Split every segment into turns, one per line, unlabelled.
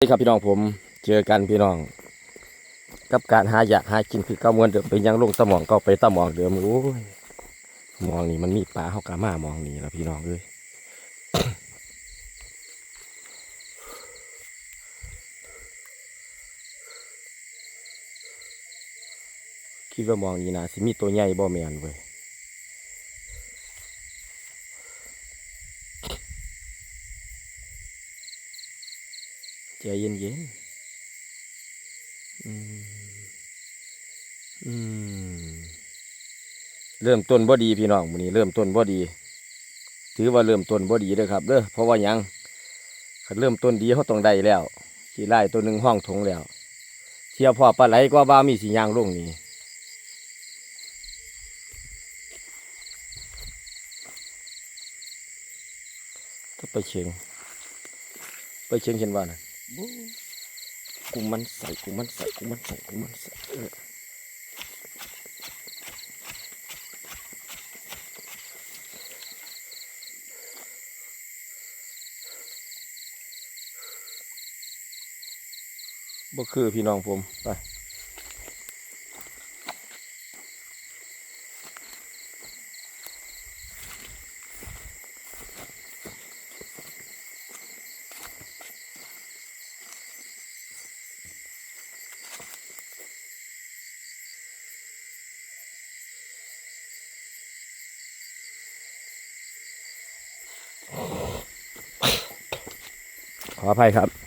สวัสดีครับพี่น้องผมเจอกันพี่น้อง กับการหาอยากหากินคือเก้ามวนเดิมไปยังลงสมองก็ไปตะมองเดิมโอ้ยมองนี่มันมีปลาเขากามามองนี่แล้วพี่น้องเอ้ยคิดว่ามองนี่นะสิมีตัวใหญ่บ่แมนเว้ย เย็นเย็นเริ่มต้นบ่ดีพี่น้องมื้อนี้เริ่มต้นบ่ดี ถือว่าเริ่มต้นบ่ดีเด้อครับเด้อเพราะว่ายังคันเริ่มต้นดีเขาต้องได้แล้วขี่ไล่ตัวหนึ่งห้องทงแล้ว เที่ยวพ่อปลาไหลก็ว่ามีสียางลงนี่ก็ไปเชียงไปเชียงเห็นว่านะ กูมันใส่กูมันใส่กูมันใส่กูมันใส่เออบ่คือพี่น้องผมไป ขออภัยครับ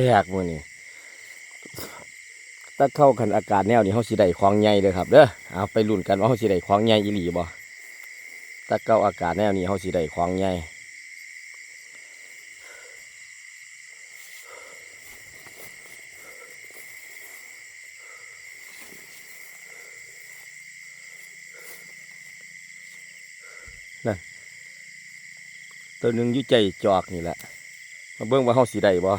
แปลกมือนี่ถ้าเข้ากันอากาศแนวนี้เขาสิได้ของใหญ่เลยครับเด้อเอาไปลุ้นกันว่าเขาสิได้ของใหญ่อีหลีบ่ถ้าเข้าอากาศแนวนี้เขาสิได้ของใหญ่นั่นตัวหนึ่งยุ่ใจจอกนี่แหละมาเบิ่งว่าเฮาสิได้บ่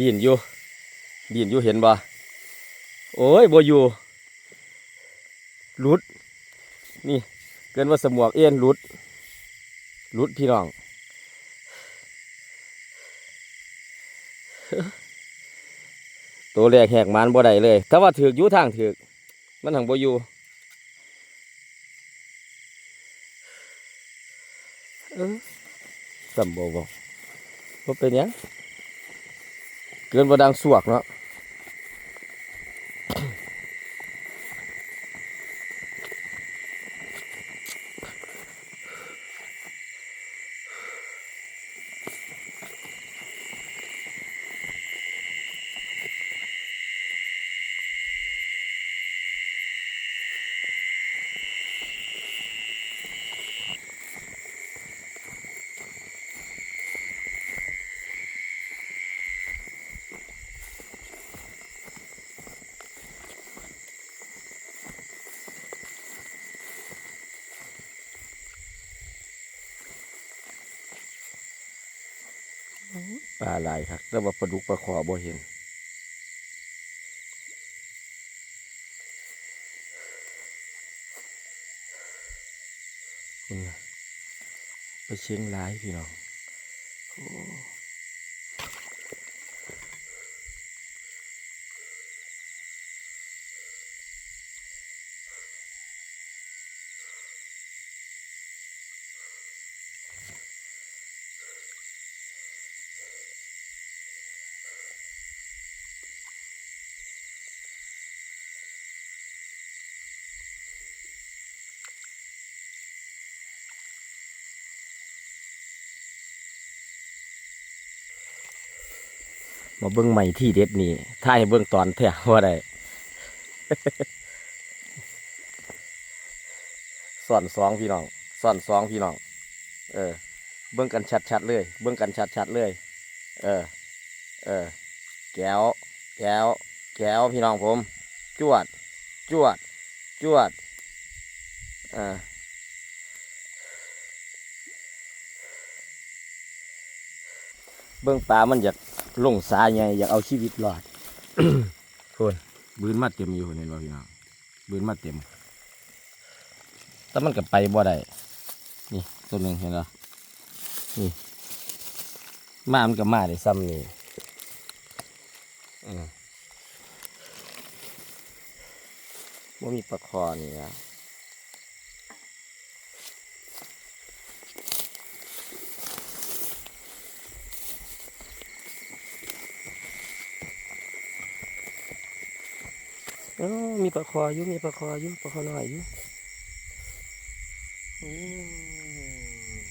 ดินอยู่ดินอยู่เห็นบ่โอ้ยบ่อยู่หลุด นี่เกินว่าสมวกเอ็นหลุดหลุดพี่น้องตัวแรกแหกมันบ่ได้เลยแต่ว่าถือกอยู่ทางถือกมันทางบ่อยู่เออสัมบบอกว่าเป็นยัง เกินบ่ดังสวกเนาะ หลายครับแต่ว่าปลาดุกปลาขอบ่เห็นคุณไปเชียงรายพี่น้อง มาเบิ้งใหม่ที่เด็ดนี่ถ้าให้เบิ้งตอนแท้ว่าได้ซ่อนสองพี่น้องซ่อนสองพี่น้อง เออ เบิ่งกันชัดๆเลย เบิ่งกันชัดๆเลย เออ เออ แก้ว แก้ว แก้วพี่น้องผม จวด จวด จวด อ่าเบิ่งปลามันอยาก ลงสาไงอยากเอาชีวิตรอดคนบืนมาเต็มอยู่เห็นบ่พี่น้องบืนมาเต็ม แต่มันก็ไปบ่ได้นี่ตัวหนึ่งเห็นเหรอนี่มามันก็มาได้ซ้ำนี่อืมว่ามีปลาคอนี่นะ โอ้มีปลาคออยู่มีปลาคออยู่ปลาคอน้อยอยู่อืม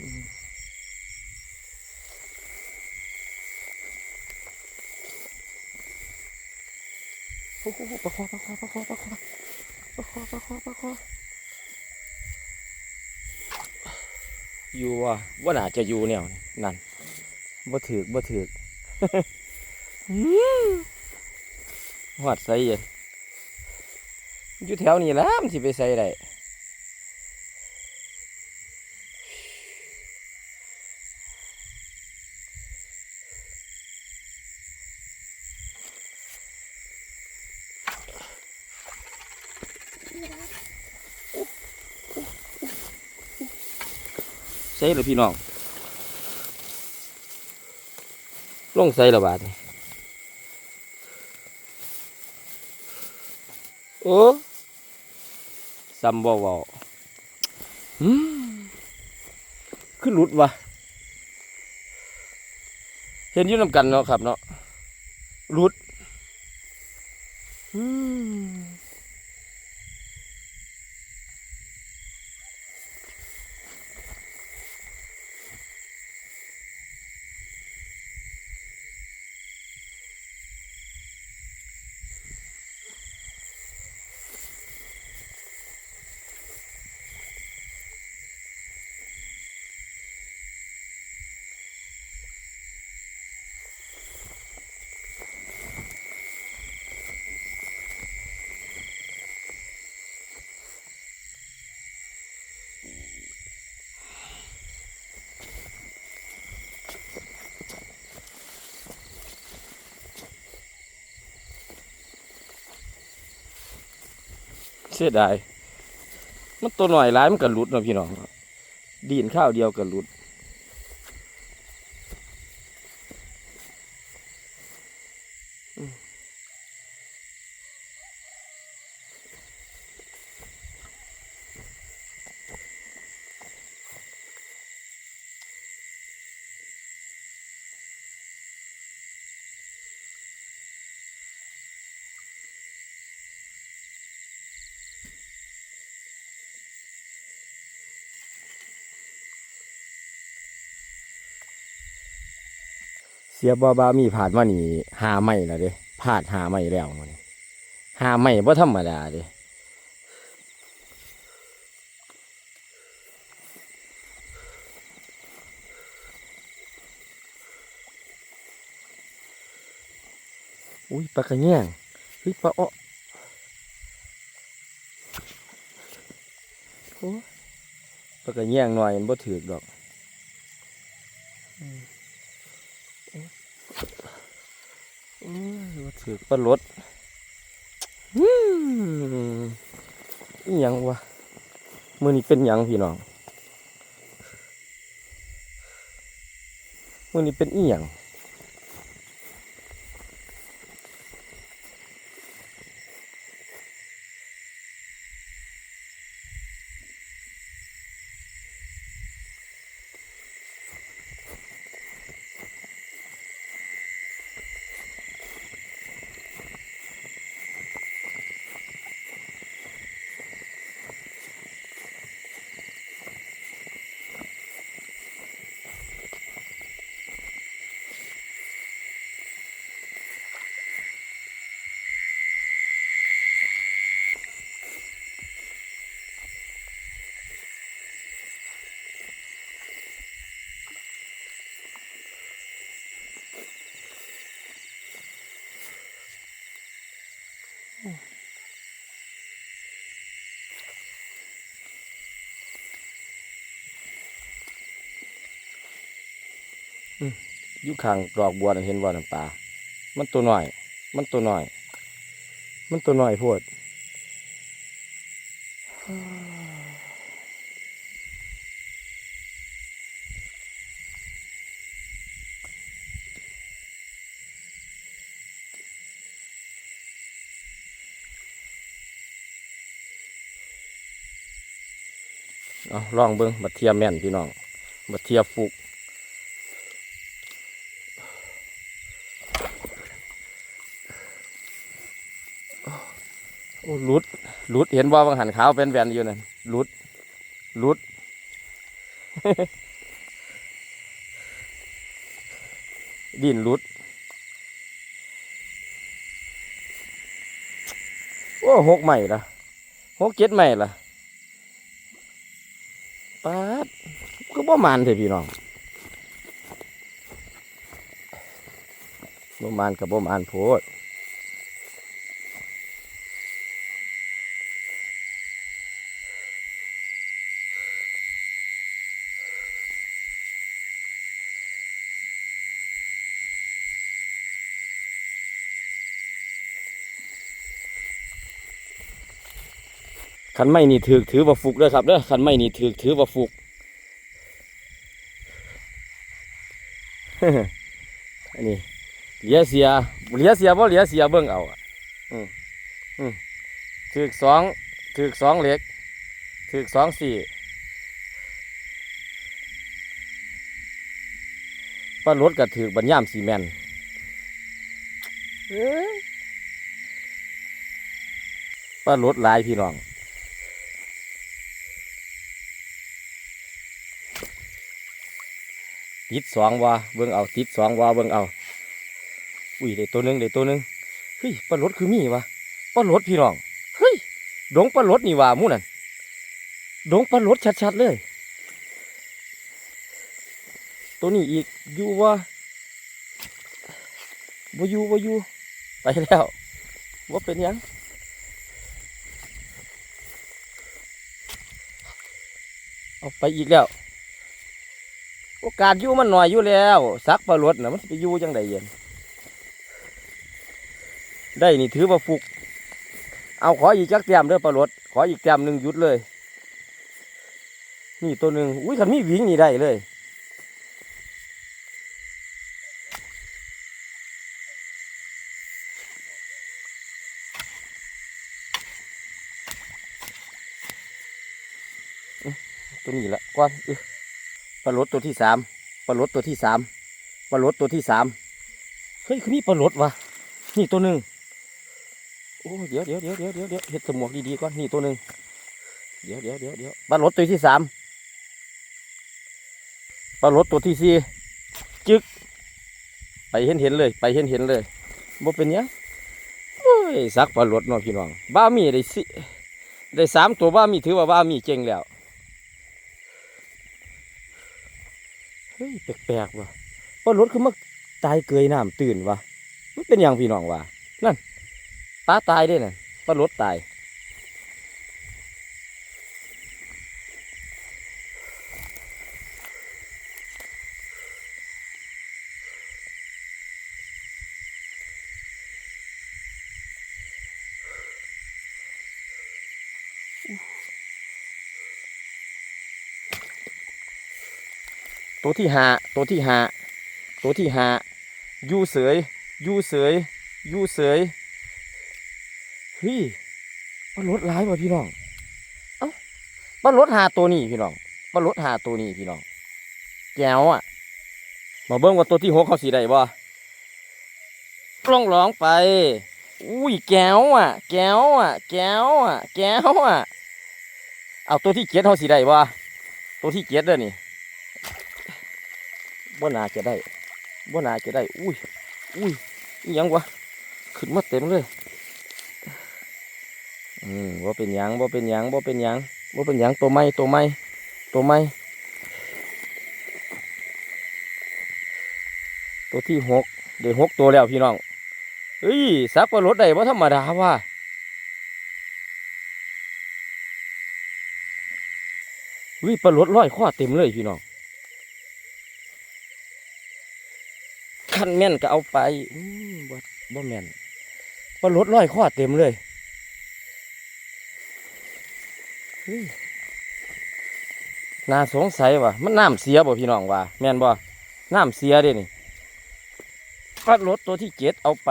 อืมโอ้โหปลาคอปลาคอปลาคอปลาคอปลาคอปลาคอปลาคออยู่ว่ะว่าน่าจะอยู่แนวนี่นั่น บ่ถือกบ่ถือกอืมหอดใส่เย็นอยู่แถวนี้แหล้วมันสิไปใส่ได้ใส่เลยพี่น้อง ล งใส่ระบาดนี่โอ้ซัมบอวาอืมขึ้นหลุดวะเห็นยืดนำกันเนาะครับเนาะหลุด สียดาย มันตัวหน่อยร้ายมันกันหลุดเนาะพี่น้อง ดีนข้าวเดียวกันหลุด สียบาบามีผาดมานี่หาไม่ล้วเด้ผาดหาไม่แล้วมันหาไม่บ่ธรรมดาเด้อุ้ยปลากระแยงเฮ้ยปลาอ้อโอ้ปลากระแยงหน่อยมันบ่ถือดอก อืมว่า ถือปลารถอืมอีหยังวะมือนี้เป็นหยังพี่น้องมือนี้เป็นอีหยัง อยู่ข้างดอกบัวนั่นเห็นบ่น้ำปลา มันตัวหน้อย มันตัวหน้อย มันตัวหน้อยโพดเอาลองเบิ้งบัดเทียแม่นพี่น้องบัดเทียฟุก โอ้ลุดลุดเห็นว่าบางหันขาวเป็นแวนอยู่นั่นลุดลุดดินลุด โอ้หกใหม่ละหกเจ็ดใหม่ละป๊าดก็บ่มันเถอะพี่น้อง บ่มันกับบ่มันโพดคันไม่นี่ถือถือว่าฟุกเด้อครับเด้อคันไม่นี่ถือถือว่าฟุกอันนี้ เหลียเสียเหลียเสียบ่เหลียเสียเบิ่งเอาอะอืมอืมถือกสองถือกสองเหล็กถือกสองสี่ป้ารถก็ถือกบัญยามซีเมนต์เอ้ยป้ารถหลายพี่น้องติดสองวาเบิ่งเอาติดสองวาเบิ่งเอา อุ้ยได้ตัวหนึ่งได้ตัวหนึ่งเฮ้ยปลาลดคือมีวะปลาลดพี่น้องเฮ้ยดงปลาลดนี่ว่ามู่นั่นดงปลาลดชัดๆเลย ตัวนี้อีกอยู่วะบ่อยู่บ่อยู่ไปแล้วว่าเป็นยังเอาไปอีกแล้ว โอกาสอยู่มันหน่อยอยู่แล้วซักปลารดนะมันสิไปอยู่จังไดเย็น ได้นี่ถือว่าฟุก เอาขออีกจักแต้มเด้อปลารดขออีกแต้มหนึ่งหยุดเลย นี่ตัวหนึ่งอุ้ยคันมีวิ่งนี่ได้เลย ตัวนี้ละก่อนปลาลดตัวที่สามปลาลดตัวที่สามปลาลดตัวที่สามเฮ้ยคือนี่ปลาลดวะนี่ตัวหนึ่ง โอ้เดี๋ยวเดี๋ยวเดี๋ยวเดี๋ยวเดี๋ยวเดี๋ยวเห็ดสมวกดีๆก่อนนี่ตัวหนึ่งเดี๋ยวเดี๋ยวเดี๋ยวเดี๋ยวปลาลดตัวที่สามปลาลดตัวที่สี่จึก ไปเห็นเห็นเลย ไปเห็นเห็นเลยบ่เป็นยังโอ้ยสักปลาลดเนาะพี่น้องบ้ามีได้สิได้สามตัวบ้ามีถือว่าบ้ามีเก่งแล้วเฮ้ยแปลกๆว่ะว่ารถคือมาตายเกยน้ำตื่นวะมันเป็นอย่างพี่น้องวะนั่น ปลาตายด้วยน่ะปลารถตายตัวที่หาตัวที่หาตัวที่หายู่เสยยู่เสยยู่เสย เฮ้ยปลารถร้ายว่ะพี่น้อง เอ้าปลารถหาตัวนี้พี่น้องปลารถหาตัวนี้พี่น้องแก้วอะมาเบิ่งว่าตัวที่หกเขาสีได้บ่ร้องร้องไป อุ้ยแก้วอะ แก้วอะ แก้วอะ แก้วอะ เอาตัวที่เจ็ดเขาสีได้บ่ตัวที่เจ็ดเด้อนี่บ่น่าจะได้บ่น่าจะได้ อุ้ย อุ้ยอิหยังวะ ขึ้นมาเต็มเลย อืมบ่เป็นยังบ่เป็นยังบ่เป็นยังบ่เป็นยังตัวไม้ตัวไม้ตัวไม้ตัวที่หกเดี๋ยวหกตัวแล้วพี่น้องเฮ้ยสักว่ารถได้บ่ธรรมดาว่ะเฮ้ยปลารถร้อยข้อเต็มเลยพี่น้องคันแม่นก็เอาไปบ่บ่แม่นปลารถร้อยข้อเต็มเลยเฮ้ย น่าสงสัยว่ะมันน้ำเสียบ่พี่น้องว่าแม่นบ่น้ำเสียเด้นี่ปลารถตัวที่เจ็ดเอาไป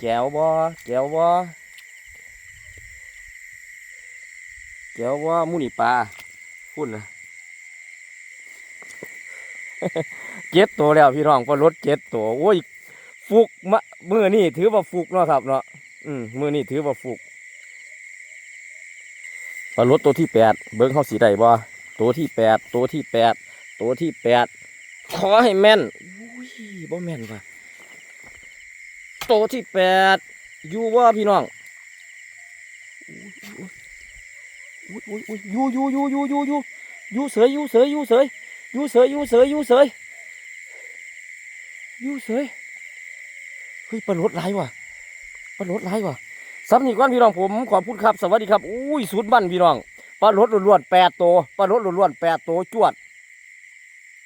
แก้วบ่แก้วบ่แก้วบ่มูนี่ปลาพุ่นนะเจ็ดตัวแล้วพี่น้องปลารถเจ็ดตัวโอ้ยฟุกมะมือนี่ถือว่าฟุกเนาะครับเนาะอืมมือนี่ถือว่าฟุก ปลารถตัวที่แปดเบิ้งเขาสีได้บ่ตัวที่แปดตัวที่แปดตัวที่แปดขอให้แม่นอุ้ยบ่แม่นว่ะตัวที่แปดอยู่ว่าพี่น้องอุ้ยอุ้ยอุ้ยอยู่อยู่อยู่อยู่อยู่อยู่อยู่เสยอยู่เสยอยู่เสยอยู่เสยอยู่เสยอยู่เสยอยู่เสยเฮ้ยปลารถไหลว่ะปลารถไหลว่ะ สำนีก้อนพี่น้องผมขอบคุณครับ สวัสดีครับ อุ้ยสุดบ้านพี่น้องปลารถล้วนๆแปดตัวปลารถล้วนๆแปดตัวจวด